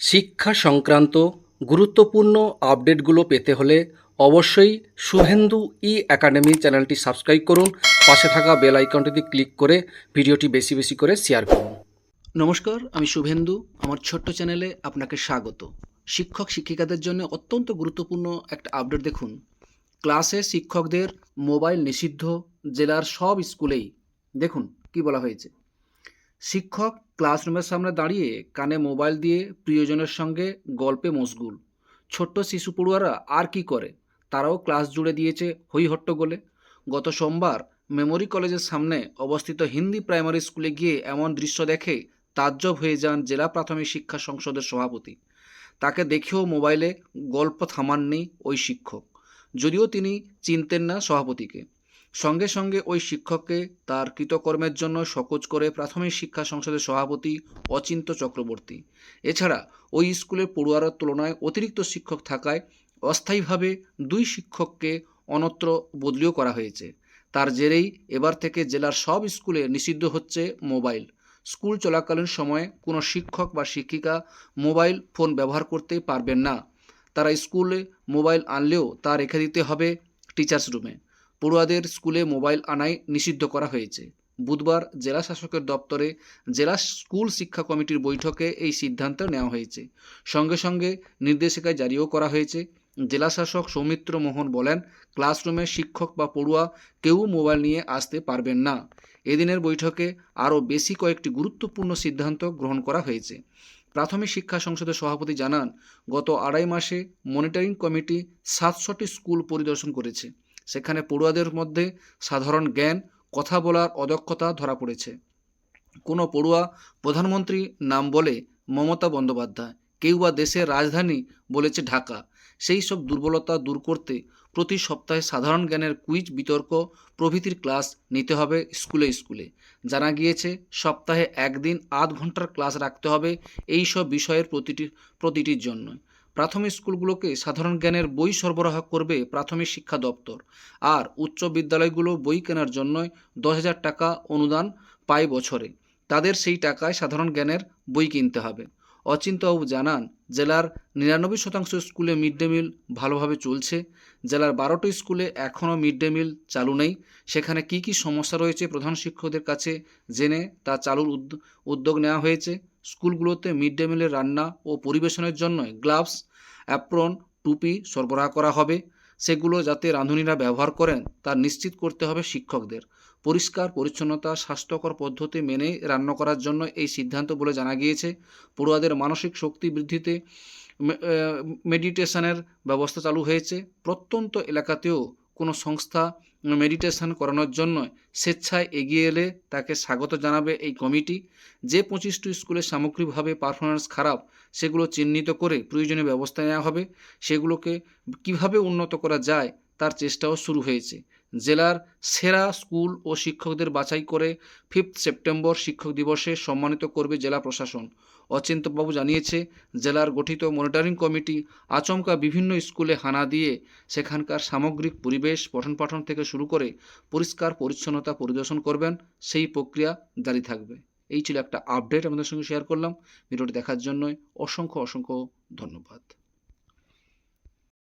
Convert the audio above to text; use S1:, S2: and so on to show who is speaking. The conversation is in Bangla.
S1: শিক্ষা সংক্রান্ত গুরুত্বপূর্ণ আপডেটগুলো পেতে হলে অবশ্যই শুভেন্দু ই একাডেমি চ্যানেলটি সাবস্ক্রাইব করুন। পাশে থাকা বেল আইকনটিতে ক্লিক করে ভিডিওটি বেশি বেশি করে শেয়ার করুন। নমস্কার, আমি শুভেন্দু। আমার ছোট্ট চ্যানেলে আপনাকে স্বাগত। শিক্ষক শিক্ষিকাদের জন্য অত্যন্ত গুরুত্বপূর্ণ একটা আপডেট দেখুন। ক্লাসে শিক্ষকদের মোবাইল নিষিদ্ধ, জেলার সব স্কুলেই। দেখুন কি বলা হয়েছে। শিক্ষক ক্লাসরুমের সামনে দাঁড়িয়ে কানে মোবাইল দিয়ে প্রিয়জনের সঙ্গে গল্পে মশগুল। ছোট্ট শিশু পড়ুয়ারা আর কি করে? তারাও ক্লাস জুড়ে দিয়েছে হই হট্টগোলে গত সোমবার মেমোরি কলেজের সামনে অবস্থিত হিন্দি প্রাইমারি স্কুলে গিয়ে এমন দৃশ্য দেখে তাজ্জব হয়ে যান জেলা প্রাথমিক শিক্ষা সংসদের সভাপতি। তাকে দেখেও মোবাইলে গল্প থামাননি ওই শিক্ষক। যদিও তিনি চিনতেন না সভাপতিকে। সঙ্গে সঙ্গে ওই শিক্ষককে তার কৃতকর্মের জন্য সকোজ করে প্রাথমিক শিক্ষা সংসদের সভাপতি অচিন্ত চক্রবর্তী। এছাড়া ওই স্কুলের পড়ুয়ার তুলনায় অতিরিক্ত শিক্ষক থাকায় অস্থায়ীভাবে দুই শিক্ষককে অন্যত্র বদলিও করা হয়েছে। তার জেরেই এবার থেকে জেলার সব স্কুলে নিষিদ্ধ হচ্ছে মোবাইল। স্কুল চলাকালীন সময়ে কোনো শিক্ষক বা শিক্ষিকা মোবাইল ফোন ব্যবহার করতে পারবেন না। তারা স্কুলে মোবাইল আনলেও তা রেখে দিতে হবে টিচার্স রুমে। পড়ুয়াদের স্কুলে মোবাইল আনাই নিষিদ্ধ করা হয়েছে। বুধবার জেলা শাসকের দপ্তরে জেলা স্কুল শিক্ষা কমিটির বৈঠকে এই সিদ্ধান্ত নেওয়া হয়েছে। সঙ্গে সঙ্গে নির্দেশিকা জারিও করা হয়েছে। জেলা শাসক সৌমিত্র মোহন বলেন, ক্লাসরুমে শিক্ষক বা পড়ুয়া কেউ মোবাইল নিয়ে আসতে পারবেন না। এদিনের বৈঠকে আরও বেশি কয়েকটি গুরুত্বপূর্ণ সিদ্ধান্ত গ্রহণ করা হয়েছে। প্রাথমিক শিক্ষা সংসদের সভাপতি জানান, গত আড়াই মাসে মনিটরিং কমিটি সাতশোটি স্কুল পরিদর্শন করেছে। সেখানে পড়ুয়াদের মধ্যে সাধারণ জ্ঞান, কথা বলার অদক্ষতা ধরা পড়েছে। কোনো পড়ুয়া প্রধানমন্ত্রী নাম বলে মমতা বন্দ্যোপাধ্যায়, কেউ বা দেশের রাজধানী বলেছে ঢাকা। সেই সব দুর্বলতা দূর করতে প্রতি সপ্তাহে সাধারণ জ্ঞানের কুইজ বিতর্ক প্রভৃতির ক্লাস নিতে হবে স্কুলে স্কুলে। জানা গিয়েছে, সপ্তাহে একদিন আধ ঘণ্টার ক্লাস রাখতে হবে এই সব বিষয়ের প্রতিটি, প্রতিটির জন্য প্রাথমিক স্কুলগুলোকে সাধারণ জ্ঞানের বই সরবরাহ করবে প্রাথমিক শিক্ষা দপ্তর। আর উচ্চ বিদ্যালয়গুলো বই কেনার জন্য দশ হাজার টাকা অনুদান পায় বছরে। তাদের সেই টাকায় সাধারণ জ্ঞানের বই কিনতে হবে। অচিন্তবাবু জানান, জেলার নিরানব্বই শতাংশ স্কুলে মিড ডে মিল ভালোভাবে চলছে। জেলার বারোটি স্কুলে এখনও মিড ডে মিল চালু নেই। সেখানে কি কি সমস্যা রয়েছে প্রধান শিক্ষকদের কাছে জেনে তা চালুর উদ্য- উদ্যোগ নেওয়া হয়েছে। স্কুলগুলোতে মিড ডে মিলের রান্না ও পরিবেশনের জন্য গ্লাভস, অ্যাপ্রন, টুপি সরবরাহ করা হবে। সেগুলো যাতে রাঁধুনিরা ব্যবহার করেন, তা নিশ্চিত করতে হবে শিক্ষকদের। পরিষ্কার, পরিচ্ছন্নতা, স্বাস্থ্যকর পদ্ধতি মেনে রান্না করার জন্য এই সিদ্ধান্ত বলে জানা গিয়েছে। পড়ুয়াদের মানসিক শক্তি বৃদ্ধিতে মেডিটেশনের ব্যবস্থা চালু হয়েছে। প্রত্যন্ত এলাকাতেও কোনো সংস্থা মেডিটেশন করানোর জন্য স্বেচ্ছায় এগিয়ে এলে তাকে স্বাগত জানাবে এই কমিটি। যে পঁচিশটি স্কুলে সামগ্রিকভাবে পারফরমেন্স খারাপ, সেগুলো চিহ্নিত করে প্রয়োজনীয় ব্যবস্থা নেওয়া হবে। সেগুলোকে কীভাবে উন্নত করা যায়, তার চেষ্টাও শুরু হয়েছে। জেলার সেরা স্কুল ও শিক্ষকদের বাছাই করে ফিফথ সেপ্টেম্বর শিক্ষক দিবসে সম্মানিত করবে জেলা প্রশাসন। অচিন্তবাবু জানিয়েছে, জেলার গঠিত মনিটরিং কমিটি আচমকা বিভিন্ন স্কুলে হানা দিয়ে সেখানকার সামগ্রিক পরিবেশ পঠন পাঠন থেকে শুরু করে পরিষ্কার পরিচ্ছন্নতা পরিদর্শন করবেন, সেই প্রক্রিয়া জারি থাকবে। এই ছিল একটা আপডেট আমাদের সঙ্গে শেয়ার করলাম। ভিডিওটি দেখার জন্য অসংখ্য অসংখ্য ধন্যবাদ।